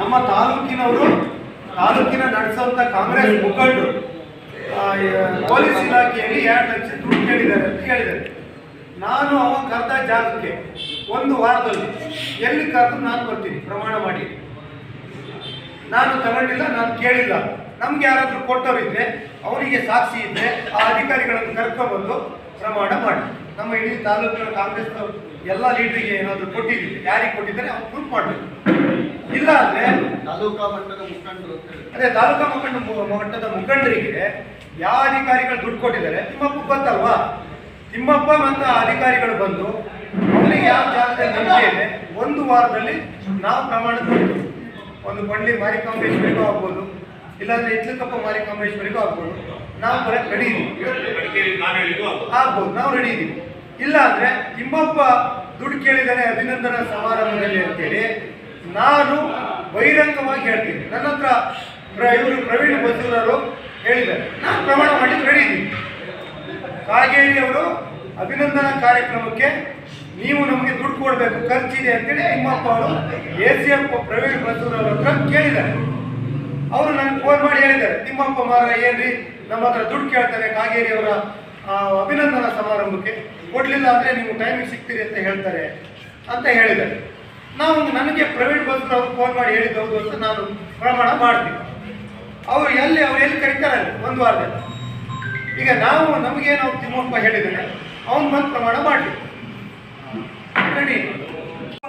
ನಮ್ಮ ತಾಲೂಕಿನವರು, ತಾಲೂಕಿನ ನಡೆಸುವಂತ ಕಾಂಗ್ರೆಸ್ ಮುಖಂಡರು ಪೊಲೀಸ್ ಇಲಾಖೆಯಲ್ಲಿ ಎರಡು ಲಕ್ಷ ದುಡ್ಡು ಕೇಳಿದ್ದಾರೆ ಅಂತ ಹೇಳಿದ್ದಾರೆ. ನಾನು ಅವ ಕರೆದ ಜಾಗಕ್ಕೆ ಒಂದು ವಾರದಲ್ಲಿ ಎಲ್ಲಿ ಕರೆದು ನಾನು ಬರ್ತೀನಿ, ಪ್ರಮಾಣ ಮಾಡಿ. ನಾನು ತಗೊಂಡಿಲ್ಲ, ನಾನು ಕೇಳಿಲ್ಲ. ನಮ್ಗೆ ಯಾರಾದ್ರೂ ಕೊಟ್ಟವರಿದ್ರೆ, ಅವರಿಗೆ ಸಾಕ್ಷಿ ಇದ್ರೆ ಆ ಅಧಿಕಾರಿಗಳನ್ನು ಕರ್ಕೊಂಡ್ಬಂದು ಪ್ರಮಾಣ ಮಾಡಿ. ನಮ್ಮ ಇಡೀ ತಾಲೂಕಿನ ಕಾಂಗ್ರೆಸ್ ಎಲ್ಲ ಲೀಡರಿಗೆ ಏನಾದರೂ ಕೊಟ್ಟಿದ್ದೀವಿ. ಯಾರಿಗೆ ಕೊಟ್ಟಿದ್ದಾರೆ, ಅವ್ರು ಪ್ರೂಫ್ ಮಾಡಬೇಕು. ಇಲ್ಲ ಅಂದ್ರೆ ತಾಲೂಕಾ ಮಟ್ಟದ ಮುಖಂಡರು. ಅದೇ ತಾಲೂಕಾ ಮುಖಂಡ ಮಟ್ಟದ ಮುಖಂಡರಿಗೆ ಯಾವ ಅಧಿಕಾರಿಗಳು ದುಡ್ಡು ಕೊಟ್ಟಿದ್ದಾರೆ ತಿಮ್ಮಪ್ಪ ಗೊತ್ತಲ್ವಾ? ತಿಮ್ಮಪ್ಪ ಮತ್ತು ಆ ಅಧಿಕಾರಿಗಳು ಬಂದು ಅವರಿಗೆ ಯಾವ ಜಾಗದಲ್ಲಿ ನಂಬಿಕೆ ಇದೆ ಒಂದು ವಾರದಲ್ಲಿ ನಾವು ಪ್ರಮಾಣ ಕೊಡ್ತೀವಿ ಒಂದು ಬಂಡ್ಲಿ ಮಾರಿಕಾಂಬೇಶ್ವರಿಗೂ ಆಗ್ಬೋದು ಇಲ್ಲಾಂದ್ರೆ ಇಟ್ಲಕಪ್ಪ ಮಾರಿಕಾಂಬೇಶ್ವರಿಗೂ ಆಗ್ಬೋದು ನಾವು ಬರ ರೆಡಿ ಇದೀವಿ. ಆಗ್ಬೋದು. ನಾವು ರೆಡಿ ಇದೀವಿ. ಇಲ್ಲ ಅಂದ್ರೆ ತಿಮ್ಮಪ್ಪ ದುಡ್ಡು ಕೇಳಿದರೆ ಅಭಿನಂದನಾ ಸಮಾರಂಭದಲ್ಲಿ ಅಂತೇಳಿ ನಾನು ಬಹಿರಂಗವಾಗಿ ಹೇಳ್ತೀನಿ. ನನ್ನ ಹತ್ರ ಇವರು ಪ್ರವೀಣ್ ಬಸೂರವರು ಹೇಳಿದ್ದಾರೆ. ನಾನು ಪ್ರಮಾಣ ಮಾಡಿದ್ದು ರೆಡಿ ಇದ್ದೀನಿ. ಕಾಗೇರಿ ಅವರು ಅಭಿನಂದನಾ ಕಾರ್ಯಕ್ರಮಕ್ಕೆ ನೀವು ನಮಗೆ ದುಡ್ಡು ಕೊಡಬೇಕು, ಖರ್ಚಿದೆ ಅಂತೇಳಿ ತಿಮ್ಮಪ್ಪ ಅವರು A C F Praveen Banjoor ಅವ್ರ ಹತ್ರ ಕೇಳಿದ್ದಾರೆ. ಅವರು ನನಗೆ ಫೋನ್ ಮಾಡಿ ಹೇಳಿದ್ದಾರೆ. ತಿಮ್ಮಪ್ಪ ಮಾರ ಏನ್ರಿ? ನಮ್ಮ ಹತ್ರ ದುಡ್ಡು ಕೇಳ್ತಾರೆ ಕಾಗೇರಿ ಅವರ ಅಭಿನಂದನಾ ಸಮಾರಂಭಕ್ಕೆ. ಕೊಡ್ಲಿಲ್ಲ ಅಂದ್ರೆ ನೀವು ಟೈಮಿಗೆ ಸಿಗ್ತೀರಿ ಅಂತ ಹೇಳ್ತಾರೆ ಅಂತ ಹೇಳಿದ್ದಾರೆ. ನಾವು ನನಗೆ ಪ್ರವೀಣ್ ಬಸ್ ಅವರು ಫೋನ್ ಮಾಡಿ ಹೇಳಿದ್ದು ಹೌದು ಅಂತ ನಾನು ಪ್ರಮಾಣ ಮಾಡ್ತೀನಿ. ಅವರು ಎಲ್ಲಿ ಅವ್ರು ಎಲ್ಲಿ ಕರೀತಾರೆ ಒಂದು ವಾರದಲ್ಲಿ. ಈಗ ನಾವು ನಮಗೇನು ತಿಮ್ಮಪ್ಪ ಹೇಳಿದ್ದಾನೆ, ಅವನು ಬಂದು ಪ್ರಮಾಣ ಮಾಡಲಿ. ನೋಡಿ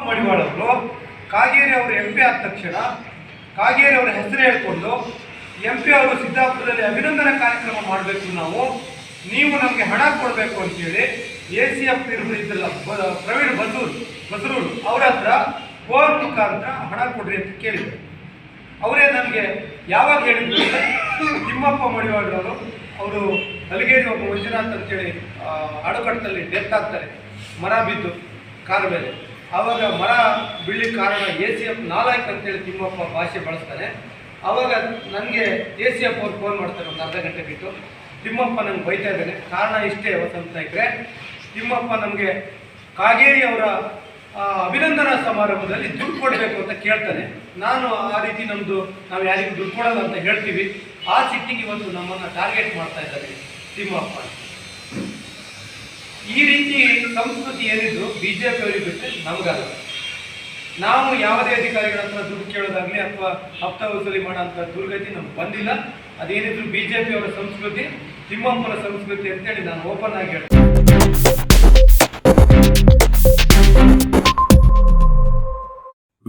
ಮಡಿವಾಳರು, ಕಾಗೇರಿ ಅವರು ಎಂ ಪಿ ಆದ ತಕ್ಷಣ ಕಾಗೇರಿ ಅವರ ಹೆಸರು ಹೇಳ್ಕೊಂಡು ಎಂ ಪಿ ಅವರು ಸಿದ್ದಾಪುರದಲ್ಲಿ ಅಭಿನಂದನಾ ಕಾರ್ಯಕ್ರಮ ಮಾಡಬೇಕು ನಾವು, ನೀವು ನಮಗೆ ಹಣ ಕೊಡಬೇಕು ಅಂತೇಳಿ ಎ ಸಿ ಎಫ್ ಬ- ಪ್ರವೀಣ್ ಬಸೂರ್ ಬಸರೂರು, ಅವ್ರ ಹತ್ರ ಫೋನ್ ಮುಖಾಂತರ ಹಣ ಕೊಡ್ರಿ ಅಂತ ಕೇಳಿದ್ರು. ಅವರೇ ನನಗೆ ಯಾವಾಗ ಹೇಳಿದ್ರು ತಿಮ್ಮಪ್ಪ ಮಡಿವಾಡ್ರವರು ಅವರು ಹಲಗೇರಿ ಒಬ್ಬ ಮಂಜುನಾಥ್ ಅಂತೇಳಿ ಹೇಳಿ ಅಣುಕಟ್ಟಲ್ಲಿ ಡೆತ್ ಆಗ್ತಾರೆ, ಮರ ಬಿದ್ದು ಕಾರ್ ಮೇಲೆ. ಆವಾಗ ಮರ ಬೀಳಲಿಕ್ಕೆ ಕಾರಣ ಎ ಸಿ ಎಫ್ ಅಂತ ಅಂತೇಳಿ ತಿಮ್ಮಪ್ಪ ಭಾಷೆ ಬಳಸ್ತಾರೆ. ಆವಾಗ ನನಗೆ ಎ ಸಿ ಎಫ್ ಅವ್ರು ಫೋನ್ ಮಾಡ್ತಾರೆ ಒಂದು ಅರ್ಧ ಗಂಟೆ ಬಿಟ್ಟು. ತಿಮ್ಮಪ್ಪ ನಂಗೆ ಬೈತಾ ಇದ್ದಾನೆ. ಕಾರಣ ಇಷ್ಟೇ ಅಂತ ನಾಯ್ಕರೆ ತಿಮ್ಮಪ್ಪ ನಮಗೆ ಕಾಗೇರಿ ಅವರ ಅಭಿನಂದನಾ ಸಮಾರಂಭದಲ್ಲಿ ದುಡ್ಡು ಕೊಡಬೇಕು ಅಂತ ಕೇಳ್ತಾನೆ. ನಾನು ಆ ರೀತಿ ನಮ್ಮದು ನಾವು ಯಾರಿಗೂ ದುಡ್ಡು ಕೊಡಲ್ಲ ಅಂತ ಹೇಳ್ತೀವಿ. ಆ ಸಿಟ್ಟಿಗೆ ಇವತ್ತು ನಮ್ಮನ್ನು ಟಾರ್ಗೆಟ್ ಮಾಡ್ತಾ ಇದ್ದಾರೆ ತಿಮ್ಮಪ್ಪ. ಈ ರೀತಿ ಸಂಸ್ಕೃತಿ ಏನಿದ್ರು ಬಿ ಜೆ ಪಿ ಅವರಿಗೆ ಬಿಟ್ಟರೆ ನಮಗಲ್ಲ. ನಾವು ಯಾವುದೇ ಅಧಿಕಾರಿಗಳ ಹತ್ರ ದುಡ್ಡು ಕೇಳೋದಾಗಲಿ ಅಥವಾ ಹಪ್ತ ವಸೂಲಿ ಮಾಡೋಂಥ ದುರ್ಗತಿ ನಮ್ಗೆ ಬಂದಿಲ್ಲ. ಅದೇನಿದ್ರು ಬಿ ಜೆ ಪಿ ಅವರ ಸಂಸ್ಕೃತಿ, ತಿಮ್ಮಪ್ಪನ ಸಂಸ್ಕೃತಿ ಅಂತೇಳಿ ನಾನು ಓಪನ್ ಆಗಿ ಹೇಳ್ತೀನಿ.